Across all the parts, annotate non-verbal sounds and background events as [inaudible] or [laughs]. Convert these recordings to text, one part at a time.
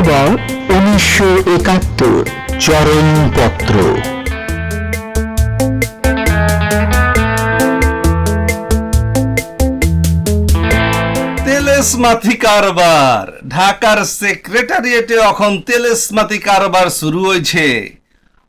October উনিশশো একাত্তর চরণপত্র তেলেসমাথি কারবার, ঢাকার সেক্রেটারিয়েটে এখন তেলেসমাথি কারবার শুরু হয়েছে।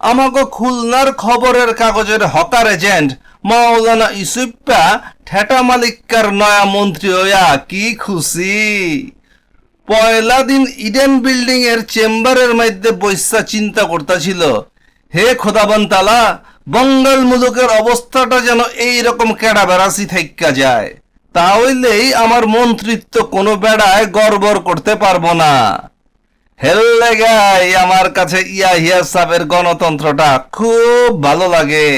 আমাকে খুলনার খবরের কাগজের হকার এজেন্ট মাওলানা ইসুপ্পা ঠেটা মালিকার নয়া মন্ত্রী হইয়া কি খুশি? পয়লা দিন ইডেন বিল্ডিং এর চেম্বারের মধ্যে বৈশা চিন্তা করতেছিল। হে খোদাবন তালা, বঙ্গাল মুলুকের অবস্থাটা যেন এই রকম কেডা বেড়াসি থাইকা যায়। তাহলেই আমার মন্ত্রিত্ব কোনো বেড়ায় গড়বড় করতে পারব না। হেললে গাই, আমার কাছে ইয়া হিয়া সাহেবের গণতন্ত্রটা খুব ভালো লাগে।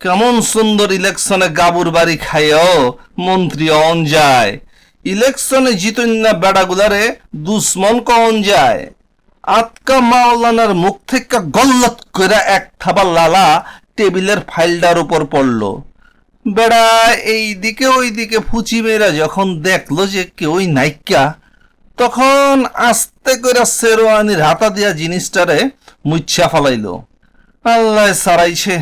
কেমন সুন্দর ইলেকশনে গাবুর বাড়ি খাইও মন্ত্রী অন যায়। ইলেকশনে জিতন্যা বেড়াগুলারে দুশ্মন কন যায়। আতকা মাওলানার মুখ থেকে গল্লত করে এক থাবা লালা টেবিলের ফাইলটার উপর পড়ল। বেড়া এই দিকে ওই দিকে ফুচি মেয়েরা যখন দেখল যে কেউই নাইকা তখন আস্তে করে সেরোয়ানির হাতা দিয়া জিনিসটারে মুচ্ছা ফালাইলো। আল্লাহ সারাইছে।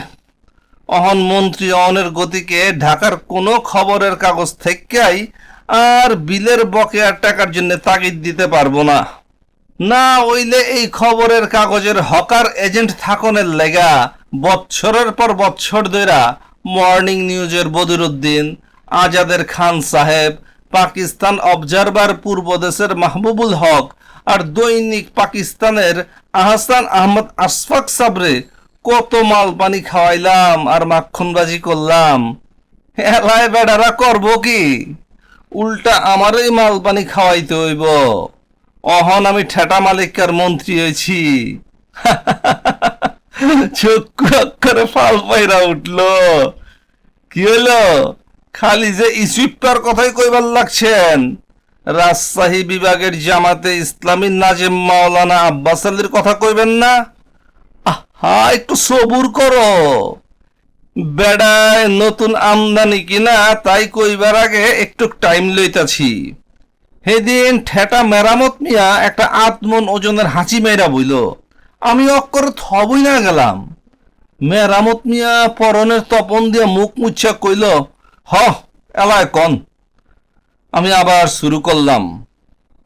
অহন মন্ত্রী অহনের গতিকে ঢাকার কোনো খবরের কাগজ থেকেই আর বিলের বকেয়া টাকার জন্য তাগিদ দিতে পারব না। না ওইলে এই খবরের কাগজের হকার এজেন্ট থাকনের লেগা বৎসরের পর বৎসর ধরা মর্নিং নিউজের বদিরুদ্দিন, আজাদের খান সাহেব, পাকিস্তান অবজারভার পূর্ব দেশের মাহবুবুল হক আর দৈনিক পাকিস্তানের আহসান আহমদ আশফাক সাবরে কত মাল পানি খাওয়াইলাম আর মাখনবাজি করলাম। এলাই বেড়ারা করব কি? উল্টা আমারই মাল পানি খাওয়াইতে হইব। অহন আমি ঠেটা মালিকার মন্ত্রী হয়েছি [laughs] চক্ষু অক্ষরে ফাল পাইরা উঠল। কি হইল? খালি যে ইসুইপ্টার কথাই কইবার লাগছেন। রাজশাহী বিভাগের জামাতে ইসলামী নাজেম মাওলানা আব্বাস আলীর কথা কইবেন না? আহা, একটু সবুর করো। বেড়ায় নতুন আমদানি কিনা, তাই কইবার আগে একটু টাইম লইতাছি। সেদিন ঠেটা মেরামত মিয়া একটা আত্মন ওজনের হাঁচি মেয়েরা বইল। আমি অক্কর থবই না গেলাম। মেরামত মিয়া পরনের তপন দিয়া মুখ মুচ্ছা কইল, হ, এলায় কন। আমি আবার শুরু করলাম।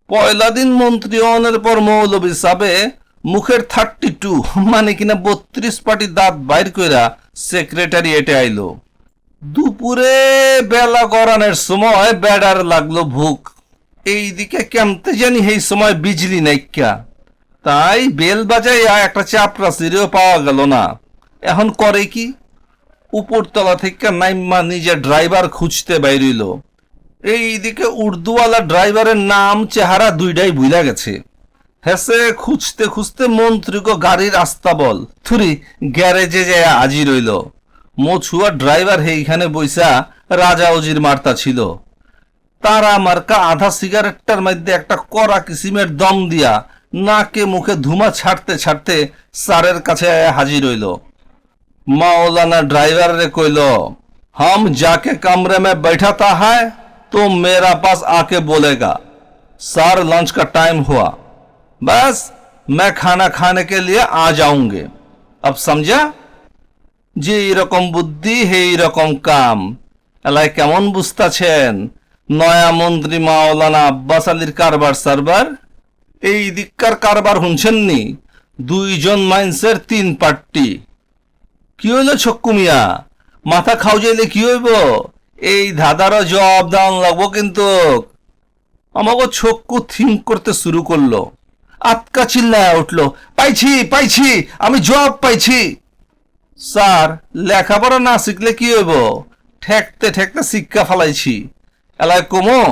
পয়লা দিন মন্ত্রী হওয়ার পর মৌলবী সাবে মুখের থার্টি টু মানে কিনা বত্রিশ পাটি দাঁত বাইর কইরা সেক্রেটারিয়েটে আইলো। দুপুরে বেলা গড়ানোর সময় বেড়ার লাগল ভুক। এইদিকে কেমতে জানি এই সময় বিজলি নাইকা তাই বেল বাজাইয়া একটা চাপড়া সিঁড়িও পাওয়া গেল না। এখন করে কি? উপরতলা থেকে নাইম্মা নিজে ড্রাইভার খুঁজতে বাইরিল। এইদিকে উর্দুওয়ালা ড্রাইভারের নাম, চেহারা দুইটাই ভুলা গেছে। হেসে খুঁজতে খুঁজতে মন্ত্রীকে গাড়ির আস্তা বল থুরি গ্যারেজে যায় আজি রইল মছুয়া ড্রাইভার এইখানে বইসা রাজা উজির মার্তা ছিল তারা মার্কা আধা সিগারেটটার মধ্যে একটা কড়া কিসিমের দম দিয়া নাকে মুখে ধুমা ছাড়তে ছাড়তে স্যারের কাছে আয়া হাজির হইল मौलाना ड्राइवर ने कइलो हम जाके कमरे में बैठाता है तो मेरा पास आके बोलेगा सर लंच का टाइम हुआ बस मैं खाना खाने के लिए आ जाऊंगे अब समझा যে এরকম বুদ্ধি হে এরকম কাম এলাই কেমন বুঝতাছেন নয়া মন্ত্রী মাওলানা আব্বাস আলীর কারবার সারবার এই দিককার কারবার শুনছেননি দুইজন মাইন্সের তিন পার্টি কি হইল ছক্কু মিয়া মাথা খাও যাইলে কি হইব এই ধাঁধারও জবাব দান লাগবো কিন্তু আমাকে ছক্কু থিঙ্ক করতে শুরু করলো আতকা চিল্লায় উঠল পাইছি পাইছি আমি জবাব পাইছি স্যার লেখাপড়া না শিখলে কি হইব ঠেকতে ঠেকতে শিক্ষা ফালাইছি এলাই কমো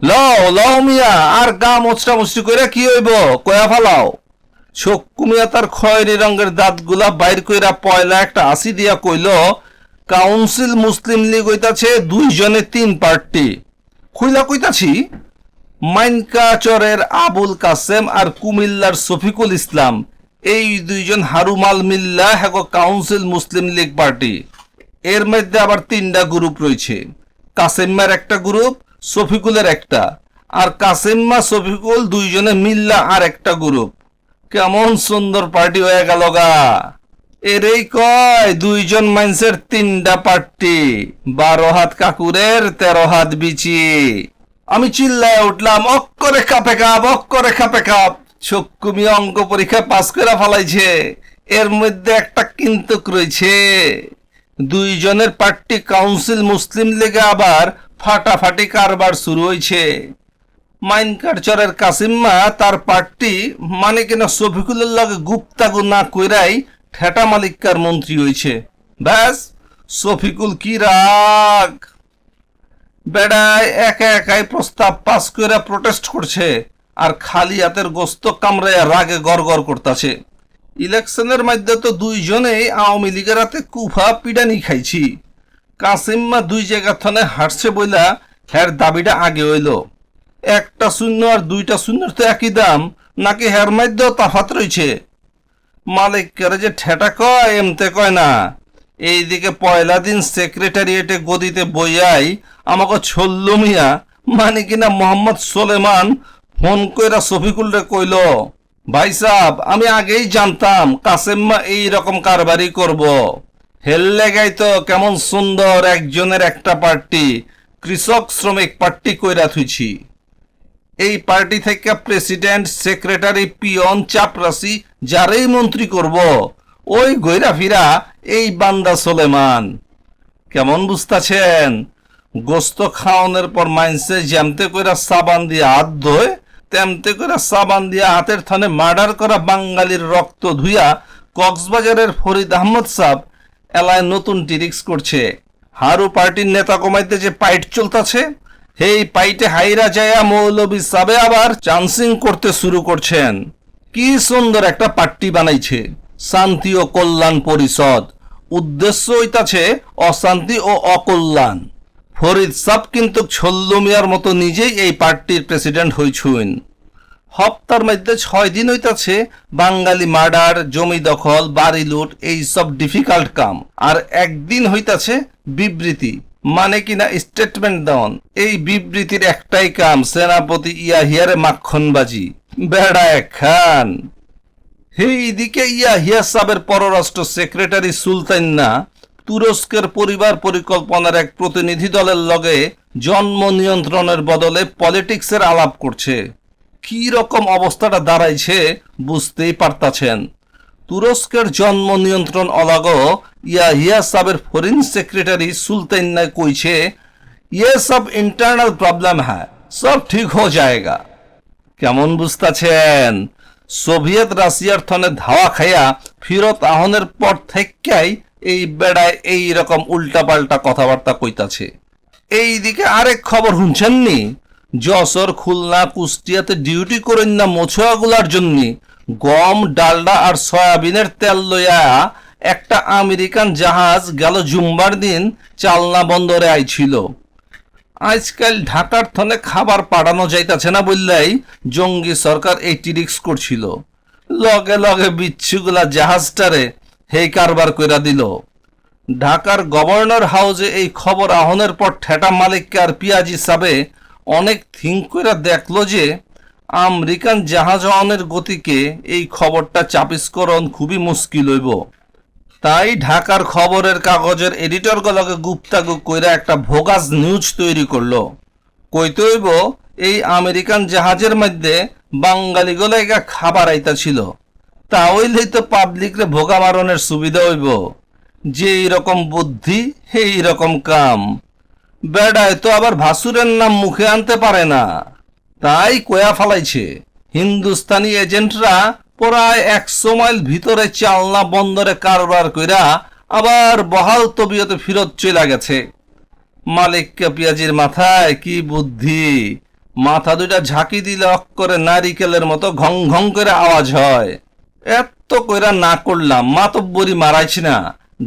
লও লও মিয়া আর গা মোচটা মুচটি করে কি হইব? কয়া ফালাও? চোখ কুমিয়া তার খয়েরি রঙের দাঁতগুলা বাইর কইরা পয়লা একটা আসি দিয়া কইল, কাউন্সিল মুসলিম লীগ হইতাছে দুইজনে তিন পার্টি। খুইলা কইতাছি? মাইনকাচরের আবুল কাসেম আর কুমিল্লার শফিকুল ইসলাম। এই দুইজন হারুমাল মিল্লা হ্যাগো কাউন্সিল মুসলিম লীগ পার্টি। এর মধ্যে আবার তিনটা গ্রুপ রয়েছে। কাসেম্মার একটা গ্রুপ, শফিকুলের একটা। আর কাসেম্মা, শফিকুল দুইজনে মিল্লা আর একটা গ্রুপ। কেমন সুন্দর পার্টি হয়ে গেল গা। এরেই কয়, দুইজন মানুষের তিনটা পার্টি। বারো হাত কাকুরের, তেরো হাত বিচি। আমি চিল্লায় উঠলাম অক্করে কাপে কাপ অক্করে কাপে কাপ চক্ষুমি অঙ্ক পরীক্ষায় পাস করে ফেলাইছে। এর মধ্যে একটা কিন্তু রয়েছে। দুইজনের পার্টি কাউন্সিল মুসলিম লীগে আবার ফাটাফাটি কারবার শুরু হয়েছে। মাইন কালচারের কাসিম্মা তার পার্টি মানে কিনা শফিকুলের লগে গুপ্তাগু না কইরাই ঠেটা মালিকার মন্ত্রী হয়েছে। ব্যাস, শফিকুল কি রাগ! বেড়ায় একা একাই প্রস্তাব পাস করে প্রটেস্ট করছে আর খালি হাতের গোস্ত কামড়াইয়া রাগে গড় করতেছে। ইলেকশনের মধ্যে তো দুইজনেই আওয়ামী লীগের হাতে কুফা পিডানি খাইছি। কাসিম্মা দুই জায়গা থানে হাঁটছে বইলা হ্যার দাবিটা আগে হইল। একটা শূন্য আর দুইটা শূন্যর তো একই দাম, নাকি হের মধ্যেও তাফাত রয়েছে মালিকের যে ঠেটা কয়, এমতে কয় না। এইদিকে পয়লা দিন সেক্রেটারিয়েটে গদিতে বইয়াই আমাকে ছল্ল মিয়া মানে কিনা মোহাম্মদ সোলেমান, ফোন কইরা শফিকুলরে কইল, ভাই সাহ আমি আগেই জানতাম কাসেম্মা এই রকম কারবারি করব। হেললে গাই তো কেমন সুন্দর একজনের একটা পার্টি, কৃষক শ্রমিক পার্টি কইরা থুইছি। এই পার্টি থেকে প্রেসিডেন্ট, সেক্রেটারি, পিয়ন, চাপরাসি, যারাই মন্ত্রী করব, ওই গৈরা ফিরা এই বান্দা সোলেমান, কেমন বুঝতাছেন? গোস্ত খাওয়ানোর পর মাইন্সে যেমতে কইরা সাবান দিয়ে হাত ধোয়, তেমতে করে সাবান দিয়ে হাতের থানে মার্ডার করা বাঙালির রক্ত ধুইয়া কক্সবাজারের ফরিদ আহমদ সাহ এলায় নতুন টিরিক্স করছে। হারু পার্টির নেতা কমাইতে যে পাইট চলতেছে, সেই পাইটে হাইরা যায়া মৌলবী সাবে আবার চান্সিং করতে শুরু করছেন। কি সুন্দর একটা পার্টি বানাইছে, শান্তি ও কল্যাণ পরিষদ। উদ্দেশ্য হইতাছে অশান্তি ও অকল্যাণ। ফরিদ সাব কিন্তু ছল্লমিয়ার মতো নিজেই এই পার্টির প্রেসিডেন্ট হইছুন হপ্তার মধ্যে ছয় দিন হইতাছে বাঙালি মার্ডার, জমি দখল, বাড়ি লুট, এই সব ডিফিকাল্ট কাম। আর একদিন হইতাছে বিবৃতি মানে কিনা স্টেটমেন্ট দেওয়ান। এই বিবৃতির একটাই কাম, সেনাপতি ইয়াহিয়ারে মাখনবাজি। বেড়ায় খান। এইদিকে ইয়া সাবের পররাষ্ট্র সেক্রেটারি সুলতান্না তুরস্কের পরিবার পরিকল্পনার এক প্রতিনিধি দলের লগে জন্ম নিয়ন্ত্রণের বদলে পলিটিক্সের আলাপ করছে। কি রকম অবস্থাটা দাঁড়াইছে বুঝতেই পারতাছেন। তুরস্কের জন্ম নিয়ন্ত্রণ অলাগ ইয়াহিয়া হিয়াসাবের ফরিন সেক্রেটারি সুলতান্না কইছে ইয়ে সব ইন্টারনাল প্রবলেম হ্যাঁ সব ঠিক হয়ে যায়গা কেমন বুঝতাছেন? সোভিয়েত রাশিয়ার থনে ধাওয়া খাইয়া ফিরত আহনের পর থেকেই এই বেড়ায় এই রকম উল্টাপাল্টা কথাবার্তা কইতাছে। এইদিকে আরেক খবর শুনছেননি? যশোর, খুলনা, কুষ্টিয়াতে ডিউটি করেন না মোছোয়াগুলার জন্য গম, ডালডা আর সয়াবিনের তেল লইয়া একটা আমেরিকান জাহাজ গেল জুম্বার দিন চালনা বন্দরে আইছিল। আজকাল ঢাকার থনে খাবার পাঠানো যাইতাছে না বললেই জঙ্গি সরকার এই টিরিক্স করছিল। লগে লগে বিচ্ছুগুলা জাহাজটারে হেই কারবার কইরা দিল। ঢাকার গভর্নর হাউসে এই খবর আহনের পর ঠেটা মালিককে আর পিয়াজি সাবে অনেক থিঙ্ক কইরা দেখল যে আমেরিকান জাহাজ আহনের গতিকে এই খবরটা চাপিসকরণ খুবই মুশকিল হইব। তাই ঢাকার খবরের কাগজের এডিটর গুলোকে গুপ্তাগু কইরা একটা ভোগাস নিউজ তৈরি করল। কইতে হইব এই আমেরিকান জাহাজের মধ্যে বাঙালি একা খাবার আইতা ছিল তা হইলেই তো পাবলিকরে ভোগা মারণের সুবিধা হইব। যে রকম বুদ্ধি, সেই রকম কাম। বেড়ায় তো আবার ভাসুরের নাম মুখে আনতে পারে না। তাই কয়া ফালাইছে, হিন্দুস্তানি এজেন্টরা প্রায় একশো মাইল ভিতরে চালনা বন্দরে কারবার কইরা আবার বহাল তবিয়তে ফিরত চলে গেছে। মালিককে পেঁয়াজির মাথায়, কি বুদ্ধি! মাথা দুইটা ঝাঁকি দিলে অক্করে নারিকেলের মতো ঘং ঘং করে আওয়াজ হয়। এত কইরা না করলাম, মাতব্বরি মারাইছি না।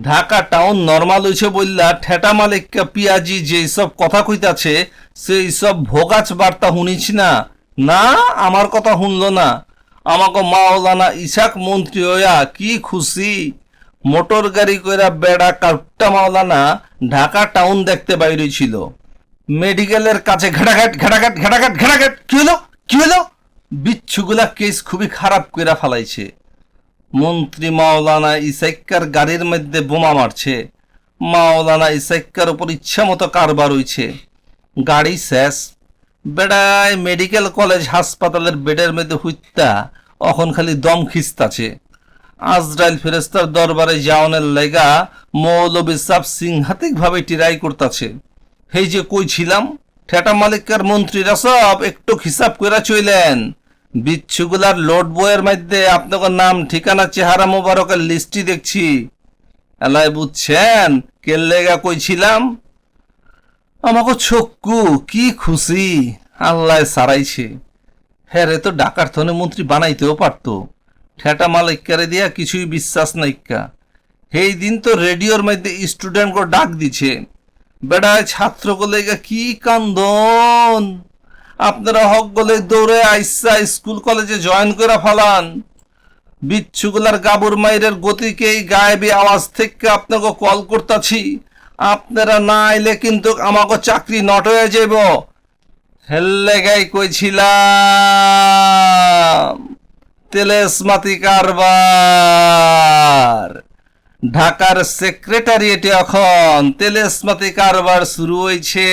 ঢাকা টাউন নর্মাল হইছে বললা ঠেটা মালিককে পিয়াজি যেই সব কথা কইতাছে, সেই সব ভোগাচ বার্তা শুনিছি না। না, আমার কথা শুনলো না। আমাকে মাওলানা ইসাক মন্ত্রী হইয়া কি খুশি? মোটর গাড়ি কইরা বেড়া কাপটা মাওলানা ঢাকা টাউন দেখতে বাইরে ছিল মেডিকেলের কাছে ঘাটাঘাট ঘাটাঘাট ঘাটাঘাট ঘাটাঘাট, কি হলো? কি হলো? বিচ্ছুগুলা কেস খুবই খারাপ কইরা ফালাইছে। মন্ত্রী মাওলানা ইসাইক্কার গাড়ির মধ্যে বোমা মারছে। মাওলানা ইসাইক্কার উপর ইচ্ছা মতো কারবার হইছে। গাড়ি শেষ বেড়ায় মেডিকেল কলেজ হাসপাতালের বেডের মধ্যে হুইত্তা অখন খালি দম খিস্তাছে। আজরাইল ফেরেস্তার দরবারে যাওনের লেগা মৌলবী সাব সিংহাতিক ভাবে টিরাই করতাছে। হেই যে কইছিলাম ঠেটা মালিকার মন্ত্রীরা সব একটু হিসাব করে চইলেন। বিচ্ছুগুলার লোড বইয়ের মধ্যে আপনাদের নাম, ঠিকানা, চেহারা মোবারকের লিস্টই দেখছি। এলাই বুঝছেন কে লেগা কইছিলাম আমাকে ছক্কু, কি খুশি? আল্লাহ সারাইছে। হ্যাঁ রে, তো ডাকার থনে মন্ত্রী বানাইতেও পারতো। ঠেটা মালিকারে দিয়া কিছুই বিশ্বাস নাইকা সেই দিন তো রেডিওর মধ্যে স্টুডেন্ট ডাক দিছে। বেড়ায় ছাত্র গলে কি কান্দন? আপনারা হক গলে দৌড়ে আইসা স্কুল কলেজে জয়েন করে ফেলান। বিচ্ছুগুলার গাবুর মাইরের গতিকে এই গায়েবী আওয়াজ থেকে আপনাকে কল করতাছি। আপনারা না এলে কিন্তু আমাকে চাকরি নট হয়ে যাব। হেললে গাই কইছিলাম, তেলেসমাতি কারবার। ঢাকার সেক্রেটারিয়েটে এখন তেলেসমাতি কারবার শুরু হয়েছে